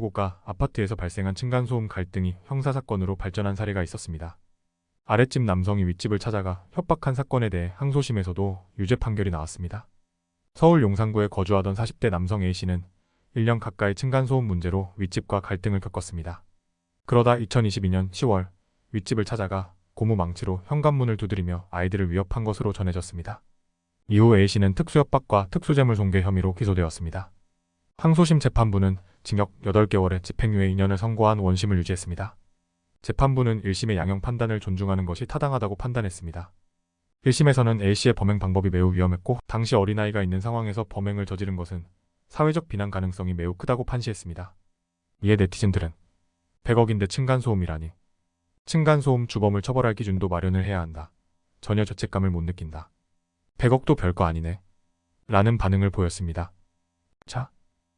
고가 아파트에서 발생한 층간소음 갈등이 형사사건으로 발전한 사례가 있었습니다. 아랫집 남성이 윗집을 찾아가 협박한 사건에 대해 항소심에서도 유죄 판결이 나왔습니다. 서울 용산구에 거주하던 40대 남성 A씨는 1년 가까이 층간소음 문제로 윗집과 갈등을 겪었습니다. 그러다 2022년 10월 윗집을 찾아가 고무 망치로 현관문을 두드리며 아이들을 위협한 것으로 전해졌습니다. 이후 A씨는 특수협박과 특수재물 손괴 혐의로 기소되었습니다. 항소심 재판부는 징역 8개월의 집행유예 2년을 선고한 원심을 유지했습니다. 재판부는 1심의 양형 판단을 존중하는 것이 타당하다고 판단했습니다. 1심에서는 A씨의 범행 방법이 매우 위험했고 당시 어린아이가 있는 상황에서 범행을 저지른 것은 사회적 비난 가능성이 매우 크다고 판시했습니다. 이에 네티즌들은 100억인데 층간소음이라니 층간소음 주범을 처벌할 기준도 마련을 해야 한다. 전혀 죄책감을 못 느낀다. 100억도 별거 아니네. 라는 반응을 보였습니다. 자,